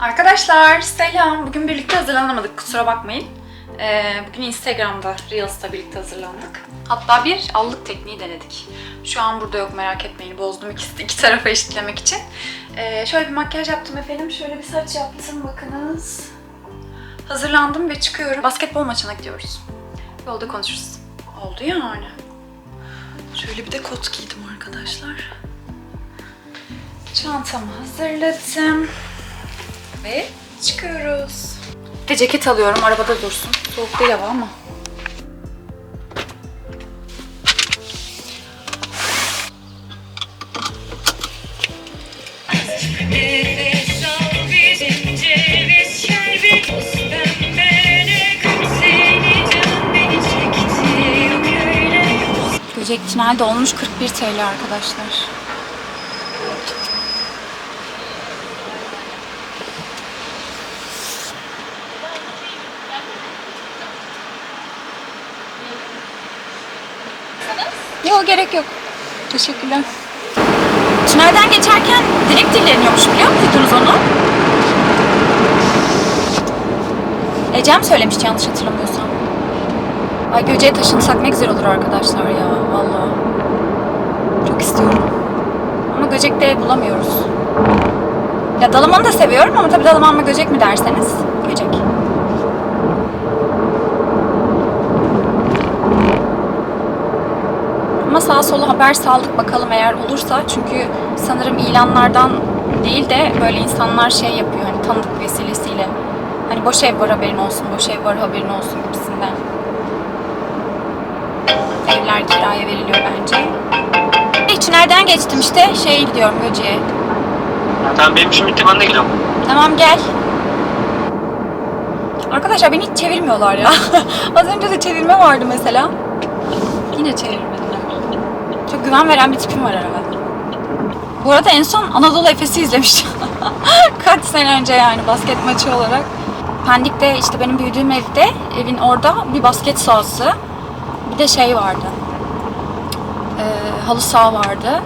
Arkadaşlar selam. Bugün birlikte hazırlanamadık kusura bakmayın. Ee, bugün Instagram'da Reels'ta birlikte hazırlandık. Hatta bir allık tekniği denedik. Şu an burada yok merak etmeyin. Bozdum ikisi, iki tarafa eşitlemek için. Ee, şöyle bir makyaj yaptım efendim. Şöyle bir saç yaptım bakınız. Hazırlandım ve çıkıyorum. Basketbol maçına gidiyoruz. Yolda konuşuruz. Oldu yani. Şöyle bir de kot giydim arkadaşlar. Çantamı hazırladım. Ve çıkıyoruz. Bir de ceket alıyorum. Arabada dursun. Soğuk değil hava ama. Nefes al bizim ceviz şerbet Pembene kırk seni can beni çekti Yok öyle Göcek tünelde olmuş 41 TL arkadaşlar. Yok gerek yok. Teşekkürler. Tünelden geçerken direkt dinleniyormuş biliyor muydunuz onu? Ecem söylemişti yanlış hatırlamıyorsam. Ay Göce'ye taşınsak ne güzel olur arkadaşlar ya valla. Çok istiyorum. Ama Göcek'te ev bulamıyoruz. Ya Dalaman'ı da seviyorum ama tabii Dalaman mı Göcek mi derseniz Göcek. Ama sağa sola haber saldık bakalım eğer olursa. Çünkü sanırım ilanlardan değil de böyle insanlar şey yapıyor hani tanıdık vesilesiyle. Hani boş ev var haberin olsun, boş ev var haberin olsun gibisinden. Evler kiraya veriliyor bence. Hiç nereden geçtim işte şeye gidiyorum Göce'ye. Tamam benim işim bitti ben de gidiyorum. Tamam gel. Arkadaşlar beni hiç çevirmiyorlar ya. Az önce de çevirme vardı mesela. Yine çevirmediler. Çok güven veren bir tipim var arada. Bu arada en son Anadolu Efes'i izlemiştim. Kaç sene önce yani basket maçı olarak. Pendik'te işte benim büyüdüğüm evde, evin orada bir basket sahası. Bir de şey vardı. Ee, halı saha vardı.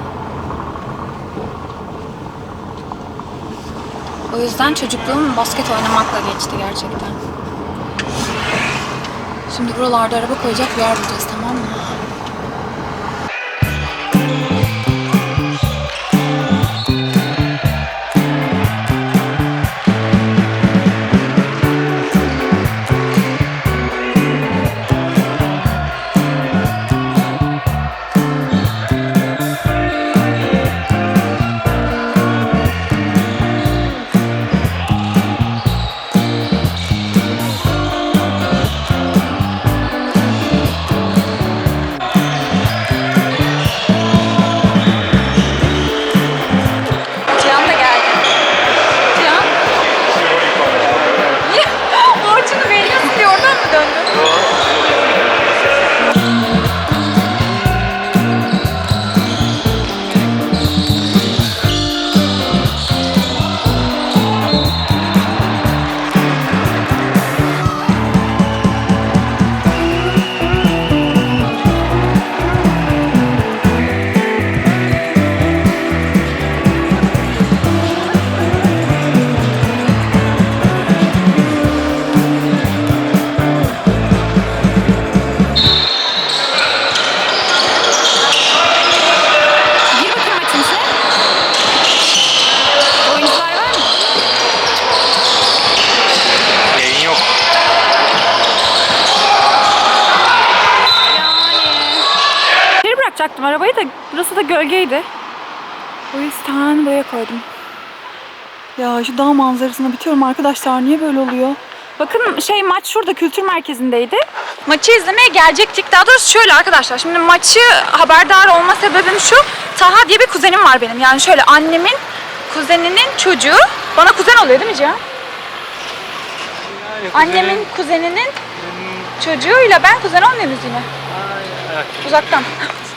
O yüzden çocukluğum basket oynamakla geçti gerçekten. Şimdi buralarda araba koyacak bir yer bulacağız tamam mı? Bırakacaktım arabayı da burası da gölgeydi. O yüzden buraya koydum. Ya şu dağ manzarasına bitiyorum arkadaşlar. Niye böyle oluyor? Bakın şey maç şurada kültür merkezindeydi. Maçı izlemeye gelecektik. Daha doğrusu şöyle arkadaşlar. Şimdi maçı haberdar olma sebebim şu. Taha diye bir kuzenim var benim. Yani şöyle annemin kuzeninin çocuğu. Bana kuzen oluyor değil mi Cihan? Annemin kuzeninin çocuğuyla ben kuzen olmuyor muyuz yine? Uzaktan.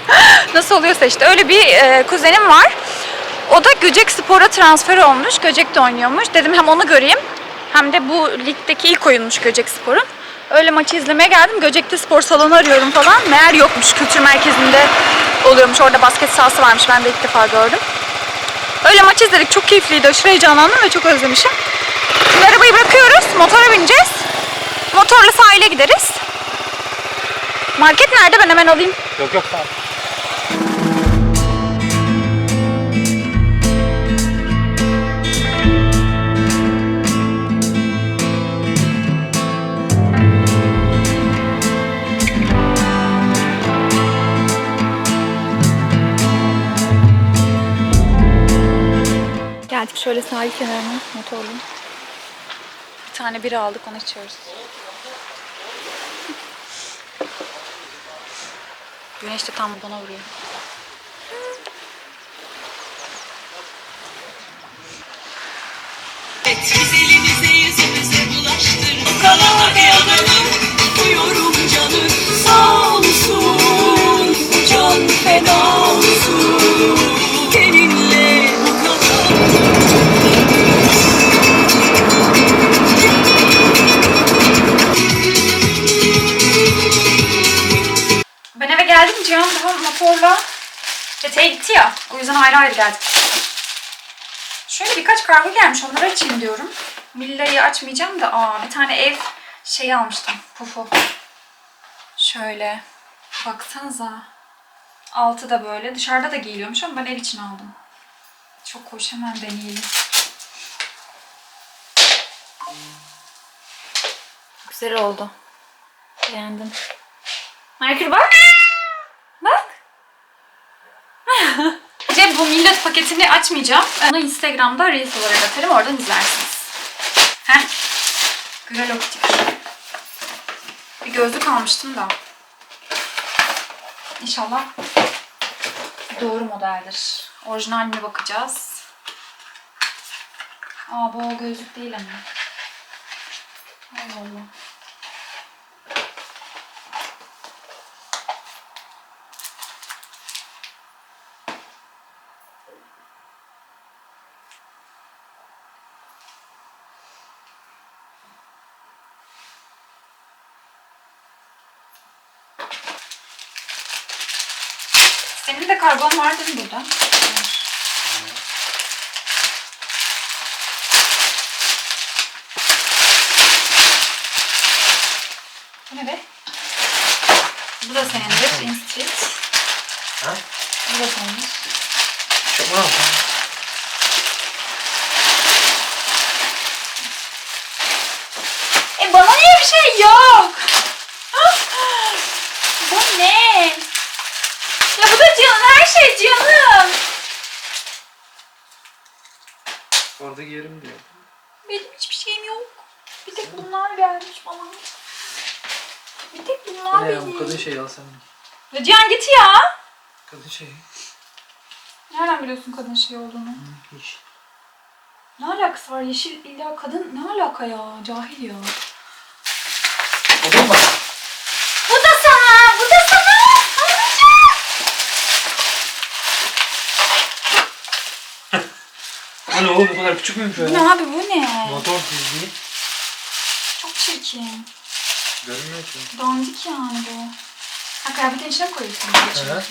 Nasıl oluyorsa işte öyle bir e, kuzenim var. O da Göcek Spor'a transfer olmuş. Göcek'te oynuyormuş. Dedim hem onu göreyim hem de bu ligdeki ilk oyunmuş Göcek Spor'un. Öyle maçı izlemeye geldim. Göcek'te spor salonu arıyorum falan. Meğer yokmuş. Kültür merkezinde oluyormuş. Orada basket sahası varmış. Ben de ilk defa gördüm. Öyle maç izledik. Çok keyifliydi. Aşırı heyecanlandım ve çok özlemişim. Şimdi arabayı bırakıyoruz. Motora bineceğiz. Motorla sahile gideriz. Market nerede? Ben hemen alayım. Yok yok tamam. Geldik şöyle sahil kenarına motorlu. Bir tane bira aldık onu içiyoruz. Güneş de tam bana vuruyor. Cihan daha motorla Fethiye'ye gitti ya. O yüzden ayrı ayrı geldik. Şöyle birkaç kargo gelmiş onları açayım diyorum. Milla'yı açmayacağım da aa bir tane ev şeyi almıştım. Pufu. Şöyle. Baksanıza. Altı da böyle. Dışarıda da giyiliyormuş ama ben ev için aldım. Çok hoş. Hemen deneyelim. Güzel oldu. Beğendim. Merkür. Bak. Bu millet paketini açmayacağım. Onu Instagram'da Reels olarak atarım. Oradan izlersiniz. Heh. Güzel optik. Bir gözlük almıştım da. İnşallah doğru modeldir. Orijinaline bakacağız. Aa bu o gözlük değil ama. Allah Allah. Senin de kargon var değil mi burada? Bu ne be? Bu da senindir. Instreet. Ha? Bu da senindir. Çok mu? E bana niye bir şey yok? bu ne? Ya bu da Cihan her şey Cihan'ım. Orada giyerim diyor. Benim hiçbir şeyim yok. Bir tek bunlar gelmiş bana. Bir tek bunlar Ne ya benim. bu kadın şey al sen. Ya Cihan git ya. Kadın şey. Nereden biliyorsun kadın şey olduğunu? Hiç. Ne alakası var? Yeşil illa kadın ne alaka ya? Cahil ya. O da mı? Bu da sana! Bu da sana! Anneciğim! Hani oğlum bu kadar küçük müymüş Bu ne abi bu ne? Motor dizliği. Çok çirkin. Görünmüyor ki. Dandik yani bu. Ha kıyafetin içine koyuyorsun? Hı hı.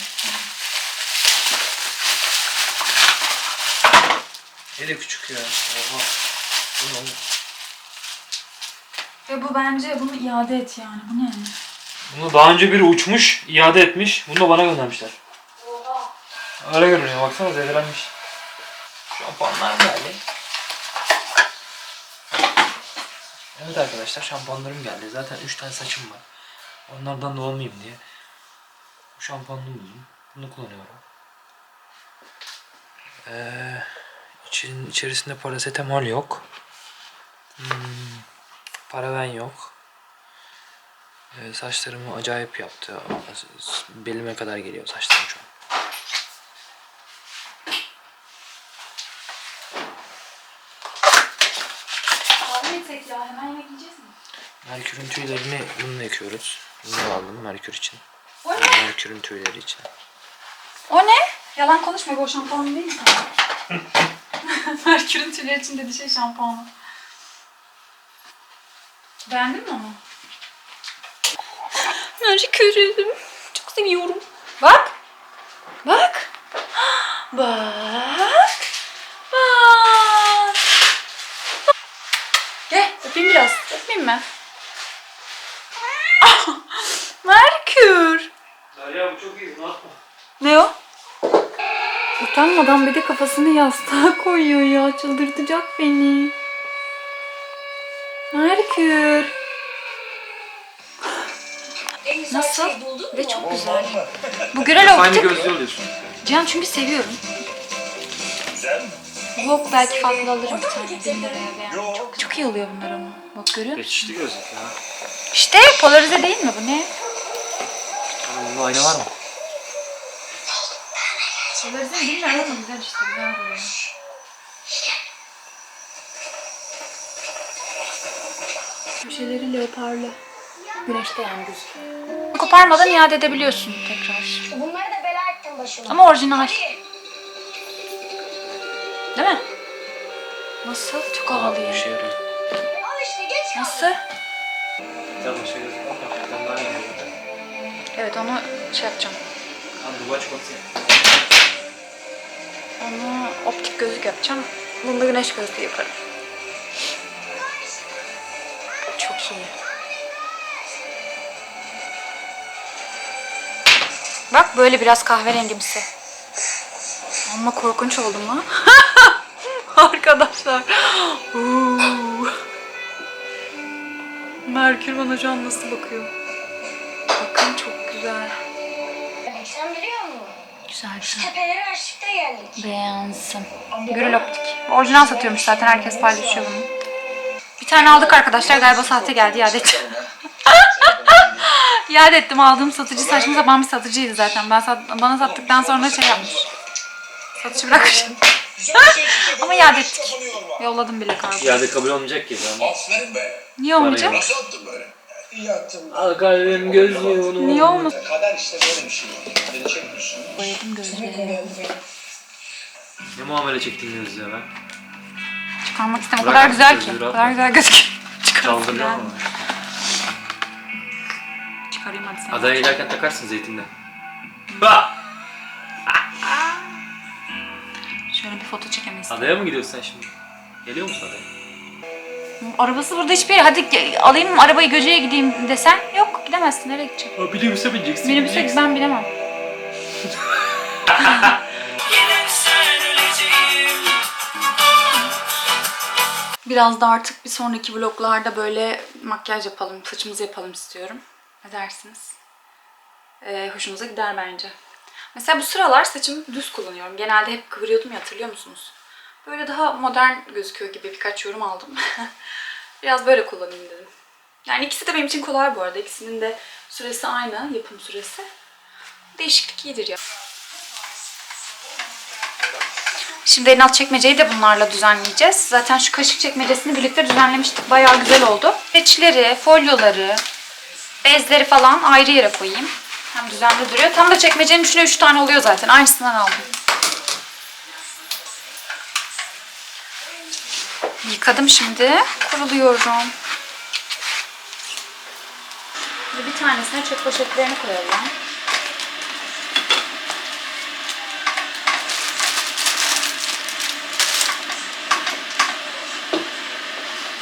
Hele küçük ya. Oha. Bu ne oğlum? Ve bu bence bunu iade et yani. Bu ne? Bunu daha önce biri uçmuş, iade etmiş. Bunu da bana göndermişler. Öyle görünüyor. Baksana zedelenmiş. Şampuanlar geldi. Evet arkadaşlar şampuanlarım geldi. Zaten 3 tane saçım var. Onlardan da olmayayım diye. Bu şampuanını buldum. Bunu kullanıyorum. Ee, için, içerisinde parasetamol yok. Hmm, paraben yok. Ee, saçlarımı acayip yaptı. Belime kadar geliyor saçlarım şu an. Kahve etsek ya. Hemen yemek yiyeceğiz mi? Merkür'ün tüylerini bununla yakıyoruz. Bunu aldım Merkür için. O ne? Merkür'ün tüyleri için. O ne? Yalan konuşma. Bu şampuan değil mi? Merkür'ün tüyleri için dediği şey şampuanı. Beğendin mi onu? Merkür'üm. Çok seviyorum. Bak. Bak. Bak. Bak. Öpeyim biraz. Öpmeyeyim mi? Ah, Merkür. Derya bu çok iyi. Ne yapma? Ne o? Utanmadan bir de kafasını yastığa koyuyor ya. Çıldırtacak beni. Merkür. En güzel Nasıl? şey buldun Ve çok güzel. Bu Gürel Aynı optik. gözlü oluyorsun. Cihan çünkü seviyorum. Yok belki farklı alırım bir tane. Bin liraya. Çok, çok iyi oluyor bunlar ama. Bak görüyor musun? Geçişli gözlük ya. İşte polarize değil mi bu ne? Bunun ayna var mı? Polarize bilmiyorum ama güzel işte güzel oluyor. Köşeleri leoparlı. Güneşte yani gözüküyor. Koparmadan iade edebiliyorsun tekrar. Bunları da bela ettin başıma. Ama orijinal. Hadi. Değil mi? Nasıl? Çok havalı ya. Şey yarıyor. Al işte geç kaldın. Nasıl? Tamam şey gözlük var. Bak bir tane daha geliyor. Evet onu şey yapacağım. Lan duvar çikolatası. Onu optik gözlük yapacağım. Bunu da güneş gözlüğü yaparım. Çok iyi. Bak böyle biraz kahverengimsi. Ama korkunç oldum ha. Arkadaşlar. Merkür bana şu an nasıl bakıyor? Bakın çok güzel. Sen biliyor musun? Güzel güzel. Tepelere açlıkta geldik. Beğensin. Gürül Optik. Orijinal satıyormuş zaten herkes paylaşıyor bunu. Bir tane aldık arkadaşlar galiba sahte geldi iade ettim. iade ettim aldığım satıcı saçma sapan bir satıcıydı zaten. Ben sat- bana sattıktan sonra şey yapmış. Satıcı bırakmış. Ama iade ettik. Yolladım bile kargo. İade kabul olmayacak ki zaman. Aferin be. Niye olmayacak? Nasıl attın böyle? İyi attın. Al kalbim gözlüğü onu. Niye olmasın? Kader işte böyle bir şey. Beni çekmiyorsun. Boyadım gözleri. Ne muamele çektin gözlüğe ben? Çıkarmak istem. O kadar güzel ki. O kadar güzel gözüküyor. Geldi. mu? Çıkarayım hadi sen. Adaya giderken takarsın zeytinle. Ha! Şöyle bir foto çekemeyiz. Adaya mı gidiyorsun sen şimdi? Geliyor musun adaya? Arabası burada hiçbir yer. Hadi ge- alayım arabayı Göce'ye gideyim desen yok gidemezsin. Nereye gideceksin? Ha, minibüse bineceksin. Minibüse ben öleceğim Biraz da artık bir sonraki vloglarda böyle makyaj yapalım, saçımızı yapalım istiyorum. Ne dersiniz? Ee, hoşunuza gider bence. Mesela bu sıralar saçımı düz kullanıyorum. Genelde hep kıvırıyordum ya hatırlıyor musunuz? Böyle daha modern gözüküyor gibi birkaç yorum aldım. Biraz böyle kullanayım dedim. Yani ikisi de benim için kolay bu arada. İkisinin de süresi aynı, yapım süresi. Değişiklik iyidir ya. Şimdi en alt çekmeceyi de bunlarla düzenleyeceğiz. Zaten şu kaşık çekmecesini birlikte düzenlemiştik. Bayağı güzel oldu. Peçleri, folyoları, bezleri falan ayrı yere koyayım. Hem düzenli duruyor. Tam da çekmecenin içine 3 tane oluyor zaten. Aynısından aldım. Yıkadım şimdi. Kuruluyorum. Şimdi bir tanesine çöp poşetlerini koyalım.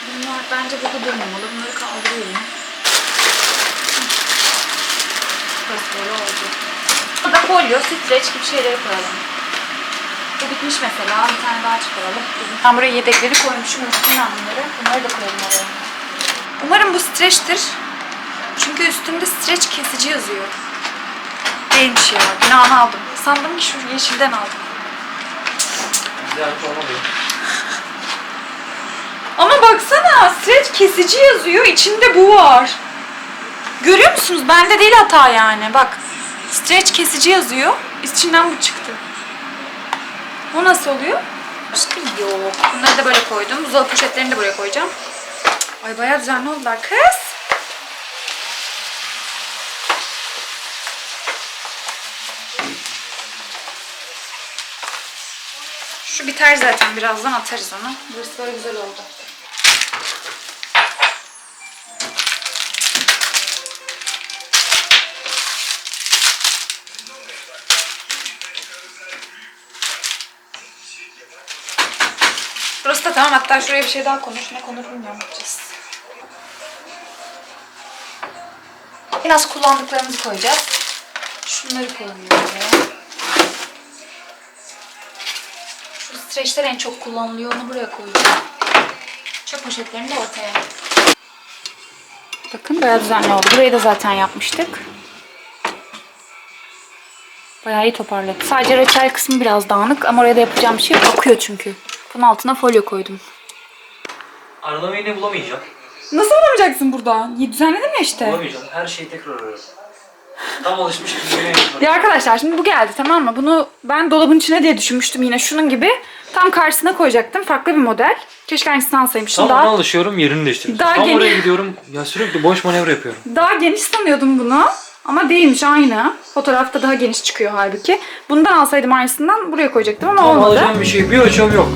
Bunlar bence burada durmamalı. Bunları kaldırıyorum. Burası böyle oldu. Burada folyo, streç gibi şeyleri koyalım. Bu bitmiş mesela. Bir tane daha çıkaralım. Ben buraya yedekleri koymuşum. Ben bunları. Bunları da koyalım oraya. Umarım bu streçtir. Çünkü üstünde streç kesici yazıyor. Değilmiş ya. Günahını aldım. Sandım ki şu yeşilden aldım. Güzel olmadı. Ama baksana streç kesici yazıyor. İçinde bu var. Görüyor musunuz? Bende değil hata yani. Bak. Streç kesici yazıyor. İçinden bu çıktı. Bu nasıl oluyor? Başka yok. Bunları da böyle koydum. Buzdolabı poşetlerini de buraya koyacağım. Ay bayağı düzenli oldular kız. Şu biter zaten. Birazdan atarız onu. Burası böyle güzel oldu. tamam hatta şuraya bir şey daha konuş. Ne konur bilmiyorum yapacağız. Biraz kullandıklarımızı koyacağız. Şunları koyuyorum. Şu streçler en çok kullanılıyor. Onu buraya koyacağım. Çöp poşetlerini de ortaya. Bakın bayağı düzenli oldu. Burayı da zaten yapmıştık. Bayağı iyi toparladı. Sadece reçel kısmı biraz dağınık ama oraya da yapacağım şey akıyor çünkü. Bunun altına folyo koydum. Aralamayı ne bulamayacağım. Nasıl bulamayacaksın burada? Düzenledim ya işte. Bulamayacağım. Her şeyi tekrar arıyorum. Tam alışmış gibi yapıyorum. Ya arkadaşlar şimdi bu geldi tamam mı? Bunu ben dolabın içine diye düşünmüştüm yine şunun gibi. Tam karşısına koyacaktım. Farklı bir model. Keşke aynısını alsaymışım. Tam ona Daha, alışıyorum yerini değiştiriyorum. Daha Tam geni- oraya gidiyorum. Ya sürekli boş manevra yapıyorum. daha geniş sanıyordum bunu. Ama değilmiş aynı. Fotoğrafta daha geniş çıkıyor halbuki. Bundan alsaydım aynısından buraya koyacaktım ama Tam olmadı. alacağım bir şey bir açıyorum yok.